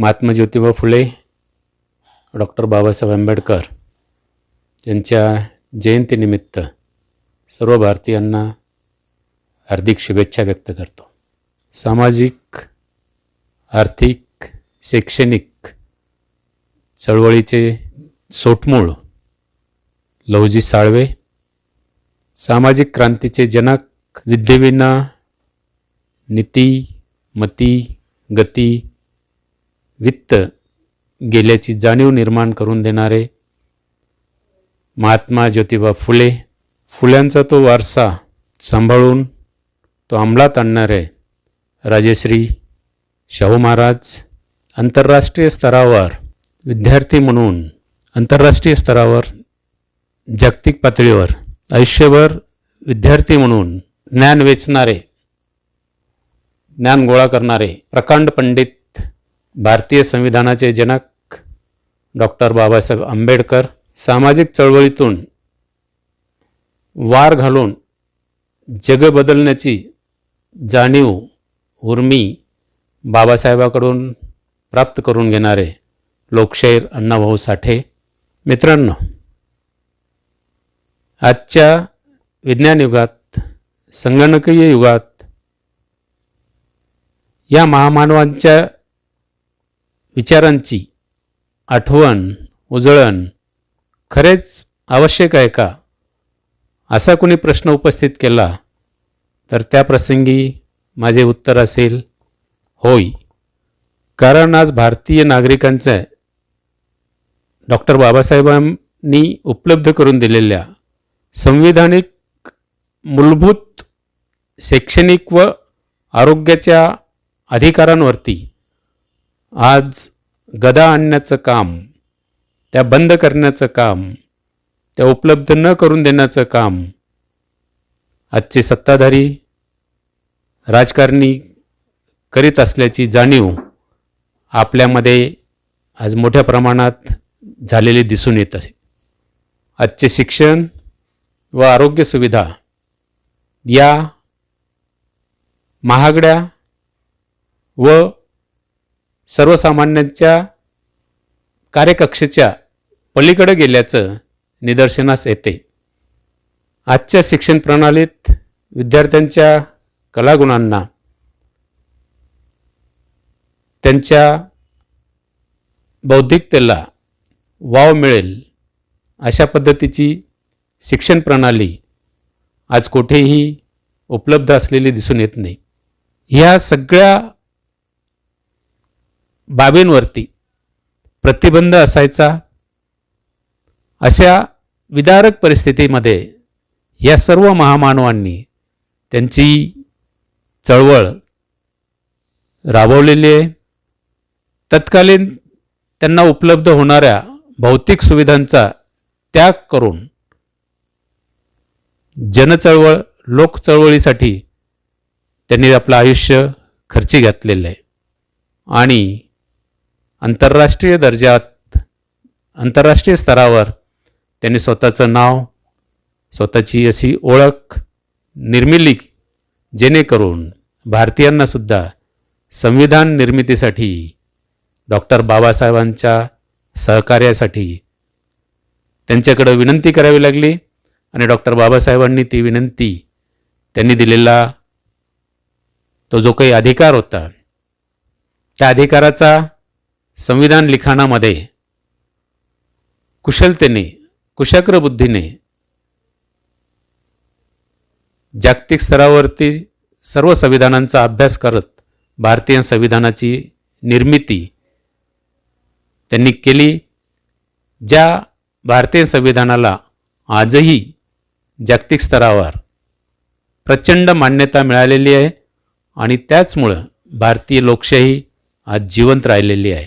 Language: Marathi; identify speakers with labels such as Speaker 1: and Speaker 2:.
Speaker 1: महात्मा ज्योतिबा फुले डॉक्टर बाबासाहेब आंबेडकर यांच्या जयंतीनिमित्त सर्व भारतीयांना हार्दिक शुभेच्छा व्यक्त करतो. सामाजिक आर्थिक शैक्षणिक चळवळीचे सोटमूळ लहुजी साळवे सामाजिक क्रांतीचे जनक विद्येविना नीती मती गती वित्त गेल्याची जाणीव निर्माण करून देणारे महात्मा ज्योतिबा फुले फुल्यांचा तो वारसा सांभाळून तो अंमलात आणणारे राजश्री शाहू महाराज आंतरराष्ट्रीय स्तरावर विद्यार्थी म्हणून आंतरराष्ट्रीय स्तरावर जागतिक पातळीवर आयुष्यभर विद्यार्थी म्हणून ज्ञान वेचणारे ज्ञान गोळा करणारे प्रकांड पंडित भारतीय संविधानाचे जनक डॉक्टर बाबासाहेब आंबेडकर सामाजिक चळवळीतून वार घालून जग बदलण्याची जाणीव उर्मी बाबासाहेबाकडून प्राप्त करून घेणारे लोकशाहीर अण्णाभाऊ साठे. मित्रांनो आजच्या विज्ञान युगात संगणकीय युगात या महामानवांच्या विचारांची आठवण उजळण खरेच आवश्यक आहे का? असा कोणी प्रश्न उपस्थित केला तर त्या प्रसंगी माझे उत्तर असेल होय. कारण आज भारतीय नागरिकांचं डॉक्टर बाबासाहेबांनी उपलब्ध करून दिलेल्या संविधानिक मूलभूत शैक्षणिक व आरोग्याच्या अधिकारांवरती आज गदा आणण्याचं काम त्या बंद करण्याचं काम त्या उपलब्ध न करून देण्याचं काम आजचे सत्ताधारी राजकारणी करीत असल्याची जाणीव आपल्यामध्ये आज मोठ्या प्रमाणात झालेली दिसून येत आहे. आजचे शिक्षण व आरोग्य सुविधा या महागड्या व सर्वसामान्यांच्या कार्यकक्षेच्या पलीकडे गेल्याचं निदर्शनास येते. आजच्या शिक्षण प्रणालीत विद्यार्थ्यांच्या कलागुणांना त्यांच्या बौद्धिकतेला वाव मिळेल अशा पद्धतीची शिक्षण प्रणाली आज कुठेही उपलब्ध असलेली दिसून येत नाही. ह्या सगळ्या बाबींवरती प्रतिबंध असायचा. अशा विदारक परिस्थितीमध्ये या सर्व महामानवांनी त्यांची चळवळ राबवलेली आहे. तत्कालीन त्यांना उपलब्ध होणाऱ्या भौतिक सुविधांचा त्याग करून जनचळवळ लोकचळवळीसाठी त्यांनी आपलं आयुष्य खर्ची घातलेलं आहे. आणि आंतरराष्ट्रीय दर्जात आंतरराष्ट्रीय स्तरावर त्यांनी स्वतःचं नाव स्वतःची अशी ओळख निर्मिली जेणेकरून भारतीयांनासुद्धा संविधान निर्मितीसाठी डॉक्टर बाबासाहेबांच्या सहकार्यासाठी त्यांच्याकडं विनंती करावी लागली आणि डॉक्टर बाबासाहेबांनी ती विनंती त्यांनी दिलेला तो जो काही अधिकार होता त्या अधिकाराचा संविधान लिखाणामध्ये कुशलतेने कुशाग्र बुद्धीने जागतिक स्तरावरती सर्व संविधानांचा अभ्यास करत भारतीय संविधानाची निर्मिती त्यांनी केली ज्या भारतीय संविधानाला आजही जागतिक स्तरावर प्रचंड मान्यता मिळालेली आहे आणि त्याचमुळं भारतीय लोकशाही आज जिवंत राहिलेली आहे.